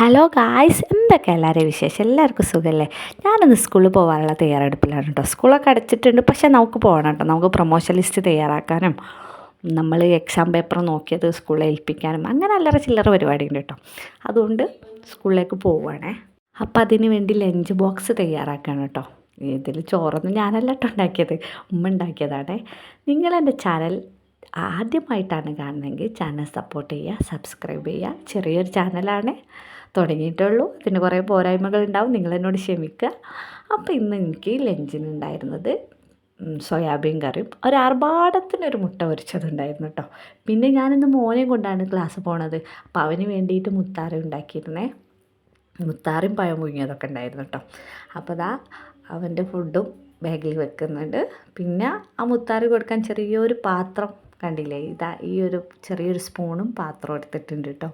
Hello guys എന്തൊക്കെ എല്ലാവരെയും വിശേഷം? എല്ലാവർക്കും സുഖമല്ലേ ഞാനിന്ന് സ്കൂളിൽ പോകാനുള്ള തയ്യാറെടുപ്പിലാണ് കേട്ടോ. സ്കൂളൊക്കെ അടച്ചിട്ടുണ്ട് പക്ഷേ നമുക്ക് പോകണം കേട്ടോ. നമുക്ക് പ്രൊമോഷൻ ലിസ്റ്റ് തയ്യാറാക്കാനും നമ്മൾ എക്സാം പേപ്പർ നോക്കിയത് സ്കൂളിൽ ഏൽപ്പിക്കാനും അങ്ങനെ അല്ലറ ചില്ലറ പരിപാടി ഉണ്ട് കേട്ടോ. അതുകൊണ്ട് സ്കൂളിലേക്ക് പോവുകയാണേ. അപ്പോൾ അതിന് വേണ്ടി ലഞ്ച് ബോക്സ് തയ്യാറാക്കുകയാണ് കേട്ടോ. ഇതിൽ ചോറൊന്നും ഞാനല്ല കേട്ടോ ഉണ്ടാക്കിയത്. ഉമ്മ ഉണ്ടാക്കിയതാണേ. നിങ്ങളെന്റെ ചാനൽ ആദ്യമായിട്ടാണ് കാണുന്നതെങ്കിൽ ചാനൽ സപ്പോർട്ട് ചെയ്യുക സബ്സ്ക്രൈബ് ചെയ്യുക. ചെറിയൊരു ചാനലാണ്. തുടങ്ങിയിട്ടുള്ളൂ. അതിന് കുറേ പോരായ്മകൾ ഉണ്ടാവും നിങ്ങൾ എന്നോട് ക്ഷമിക്കുക. അപ്പോൾ ഇന്ന് എനിക്ക് ലഞ്ചിന് ഉണ്ടായിരുന്നത് സോയാബീൻ കറിയും ഒരു ആർഭാടത്തിനൊരു മുട്ട പൊരിച്ചതുണ്ടായിരുന്നു കേട്ടോ. പിന്നെ ഞാനിന്ന് മോനെ കൊണ്ടാണ് ക്ലാസ് പോണത്. അപ്പോൾ അവന് വേണ്ടിയിട്ട് മുത്താറി ഉണ്ടാക്കിയിരുന്നേ. മുത്താറും പഴം പുഴുങ്ങിയതൊക്കെ ഉണ്ടായിരുന്നു കേട്ടോ. അപ്പോൾ അതാ അവന്റെ ഫുഡും ബാഗിൽ വെക്കുന്നുണ്ട്. പിന്നെ ആ മുത്താറി കൊടുക്കാൻ ചെറിയൊരു പാത്രം കണ്ടില്ലേ? ഇതാ ഈ ഒരു ചെറിയൊരു സ്പൂണും പാത്രം എടുത്തിട്ടുണ്ട് കേട്ടോ.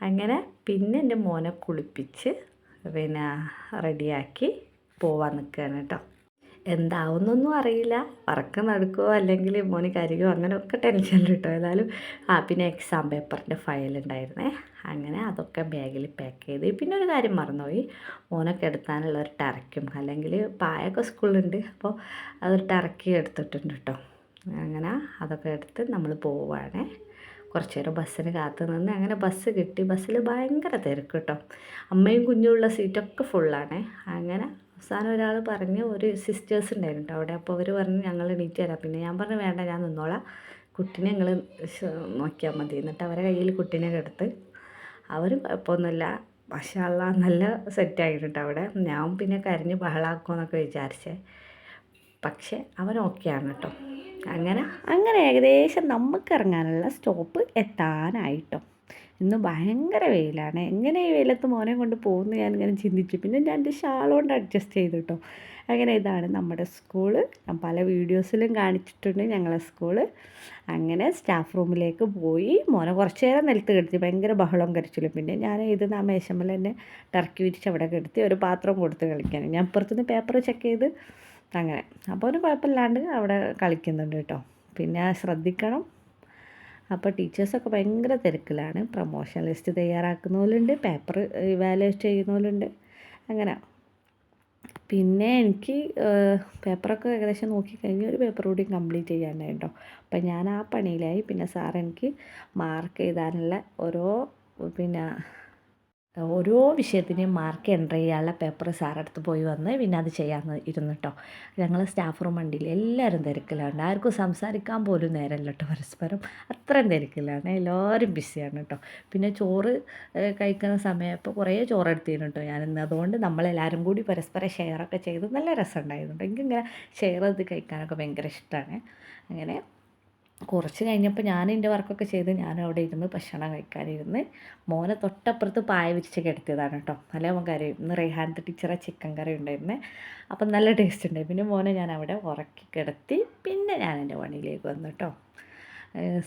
അങ്ങനെ പിന്നെ എന്റെ മോനെ കുളിപ്പിച്ച് പിന്നെ റെഡിയാക്കി പോവാൻ നിൽക്കുകയാണ് കേട്ടോ. എന്താവുന്നൊന്നും അറിയില്ല. വറക്കം നടക്കുമോ അല്ലെങ്കിൽ മോന് കരികോ അങ്ങനെയൊക്കെ ടെൻഷൻ കേട്ടോ. ഏതായാലും ആ പിന്നെ എക്സാം പേപ്പറിന്റെ ഫയൽ ഉണ്ടായിരുന്നേ. അങ്ങനെ അതൊക്കെ ബാഗിൽ പാക്ക് ചെയ്ത് പിന്നെ ഒരു കാര്യം മറന്നുപോയി. മോനൊക്കെ എടുത്താനുള്ള ഒരു ടറക്കും അല്ലെങ്കിൽ പായൊക്കെ സ്കൂളിലുണ്ട്. അപ്പോൾ അതൊരു ടറക്കി എടുത്തിട്ടുണ്ട് കേട്ടോ. അങ്ങനെ അതൊക്കെ എടുത്ത് നമ്മൾ പോവുകയാണേ കുറച്ച് നേരം ബസ്സിന് കാത്തു നിന്ന് അങ്ങനെ ബസ് കിട്ടി. ബസ്സിൽ ഭയങ്കര തിരക്ക് കേട്ടോ അമ്മയും കുഞ്ഞുമുള്ള സീറ്റൊക്കെ ഫുള്ളാണേ. അങ്ങനെ അവസാനം ഒരാൾ പറഞ്ഞ് ഒരു സിസ്റ്റേഴ്സ് ഉണ്ടായിരുന്നു അവിടെ. അപ്പോൾ അവർ പറഞ്ഞ് ഞങ്ങൾ എണീറ്റ് തരാം പിന്നെ ഞാൻ പറഞ്ഞു വേണ്ട ഞാൻ നിന്നോളാം. കുട്ടീനെ ഞങ്ങൾ നോക്കിയാൽ മതി. എന്നിട്ട് അവരെ കയ്യിൽ കുട്ടീനെ കെടുത്ത് അവർ കുഴപ്പമൊന്നുമില്ല. മഷാല്ല നല്ല സെറ്റായിട്ടുണ്ട് അവിടെ. ഞാൻ പിന്നെ കരഞ്ഞ് ബഹളാക്കുമെന്നൊക്കെ വിചാരിച്ചേ. പക്ഷേ അവൻ ഓക്കെയാണ് കേട്ടോ. അങ്ങനെ? അങ്ങനെ ഏകദേശം നമുക്ക് ഇറങ്ങാനുള്ള സ്റ്റോപ്പ് എത്താനായിട്ടോ. ഇന്ന് ഭയങ്കര വെയിലാണ്. എങ്ങനെ ഈ വെയിലത്ത് മോനെ കൊണ്ട് പോകുന്നു ഞാൻ ഇങ്ങനെ ചിന്തിച്ചു. പിന്നെ ഞാൻ എന്റെ ഷാളുകൊണ്ട് കൊണ്ട് അഡ്ജസ്റ്റ് ചെയ്തു കേട്ടോ അങ്ങനെ ഇതാണ് നമ്മുടെ സ്കൂൾ ഞാൻ പല വീഡിയോസിലും കാണിച്ചിട്ടുണ്ട് ഞങ്ങളെ സ്കൂൾ അങ്ങനെ സ്റ്റാഫ് റൂമിലേക്ക് പോയി. മോനെ കുറച്ച് നേരം നിലത്ത് കിടത്തി. ഭയങ്കര ബഹളം കരച്ചിലും. പിന്നെ ഞാൻ ഇത് ആ മേശമ്മൽ തന്നെ ടർക്കി വിരിച്ച് അവിടെ കിടത്തി ഒരു പാത്രം കൊടുത്ത് കളിക്കാൻ. ഞാൻ പുറത്തുനിന്ന് പേപ്പർ ചെക്ക് ചെയ്ത് അങ്ങനെ. അപ്പോൾ ഒരു കുഴപ്പമില്ലാണ്ട് അവിടെ കളിക്കുന്നുണ്ട് കേട്ടോ. പിന്നെ ശ്രദ്ധിക്കണം. അപ്പോൾ ടീച്ചേഴ്സൊക്കെ ഭയങ്കര തിരക്കിലാണ്. പ്രൊമോഷൻ ലിസ്റ്റ് തയ്യാറാക്കുന്ന പോലുണ്ട് പേപ്പർ ഇവാലുവേറ്റ് ചെയ്യുന്ന പോലുണ്ട് അങ്ങനെ. പിന്നെ എനിക്ക് പേപ്പറൊക്കെ ഏകദേശം നോക്കിക്കഴിഞ്ഞ് ഒരു പേപ്പർ കൂടി കംപ്ലീറ്റ് ചെയ്യാനായിട്ടോ അപ്പം ഞാൻ ആ പണിയിലായി. പിന്നെ സാർ എനിക്ക് മാർക്ക് എഴുതാനുള്ള ഓരോ പിന്നെ ഓരോ വിഷയത്തിനെയും മാർക്ക് എന്റർ ചെയ്യാനുള്ള പേപ്പർ സാറടുത്ത് പോയി വന്ന് പിന്നെ അത് ചെയ്യാമെന്ന് ഇരുന്നു കേട്ടോ ഞങ്ങൾ സ്റ്റാഫ് റൂം വണ്ടിയിൽ എല്ലാവരും തിരക്കിലാണ് ആർക്കും സംസാരിക്കാൻ പോലും നേരമല്ല കേട്ടോ പരസ്പരം. അത്രയും തിരക്കിലാണ്. എല്ലാവരും ബിസിയാണ് കേട്ടോ പിന്നെ ചോറ് കഴിക്കുന്ന സമയം ഇപ്പോൾ കുറേ ചോറ് എടുത്തിരുന്നു കേട്ടോ ഞാനിന്ന്. അതുകൊണ്ട് നമ്മളെല്ലാവരും കൂടി പരസ്പരം ഷെയറൊക്കെ ചെയ്ത് നല്ല രസമുണ്ടായിരുന്നു എനിക്കിങ്ങനെ ഷെയർ ചെയ്ത് കഴിക്കാനൊക്കെ ഭയങ്കര ഇഷ്ടമാണ് അങ്ങനെ കുറച്ച് കഴിഞ്ഞപ്പോൾ ഞാൻ എന്റെ വർക്കൊക്കെ ചെയ്ത് ഞാൻ അവിടെ ഇരുന്ന് ഭക്ഷണം കഴിക്കാനിരുന്ന് മോനെ തൊട്ടപ്പുറത്ത് പായ വിരിച്ച് കിടത്തിയതാണ് കേട്ടോ. നല്ല കറി ഇന്ന് റെയ്ഹാനത്തെ ടീച്ചറെ ചിക്കൻ കറി ഉണ്ടായിരുന്നേ. അപ്പം നല്ല ടേസ്റ്റ് ഉണ്ടായി. പിന്നെ മോനെ ഞാൻ അവിടെ ഉറക്കി കിടത്തി പിന്നെ ഞാൻ എന്റെ പണിയിലേക്ക് വന്നു കേട്ടോ.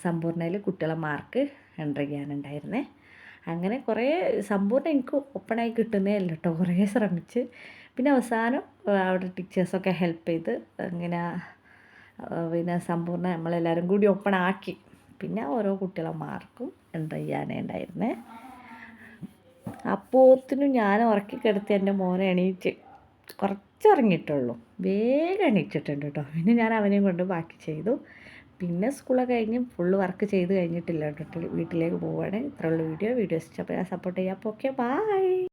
സമ്പൂർണയിൽ കുട്ടികളെ മാർക്ക് എന്റർ ചെയ്യാനുണ്ടായിരുന്നേ. അങ്ങനെ കുറേ സമ്പൂർണ എനിക്ക് ഓപ്പണായി കിട്ടുന്നേ അല്ല കേട്ടോ. കുറേ ശ്രമിച്ച്. പിന്നെ അവസാനം അവിടെ ടീച്ചേഴ്സൊക്കെ ഹെൽപ്പ് ചെയ്ത് ഇങ്ങനെ പിന്നെ സമ്പൂർണ നമ്മളെല്ലാവരും കൂടി ഓപ്പൺ ആക്കി. പിന്നെ ഓരോ കുട്ടികളെ മാർക്കും എന്താ ചെയ്യാനേ ഉണ്ടായിരുന്നേ. അപ്പോത്തിനും ഞാൻ ഉറക്കിക്കെടുത്ത് കിടത്തി എന്റെ മോനെ എണീറ്റ് കുറച്ച് ഇറങ്ങിയിട്ടുള്ളൂ വേഗം എണീച്ചിട്ടുണ്ട് കേട്ടോ പിന്നെ ഞാൻ അവനെയും കൊണ്ട് ബാക്കി ചെയ്തു. പിന്നെ സ്കൂളൊക്കെ കഴിഞ്ഞ് ഫുള്ള് വർക്ക് ചെയ്ത് കഴിഞ്ഞിട്ടില്ല കേട്ടോ വീട്ടിലേക്ക് പോവുകയാണ്. ഇത്രയുള്ള വീഡിയോ വീഡിയോസ് ഇഷ്ടപ്പെട്ടാൽ സപ്പോർട്ട് ചെയ്യാം. അപ്പോൾ ഓക്കെ ബായ്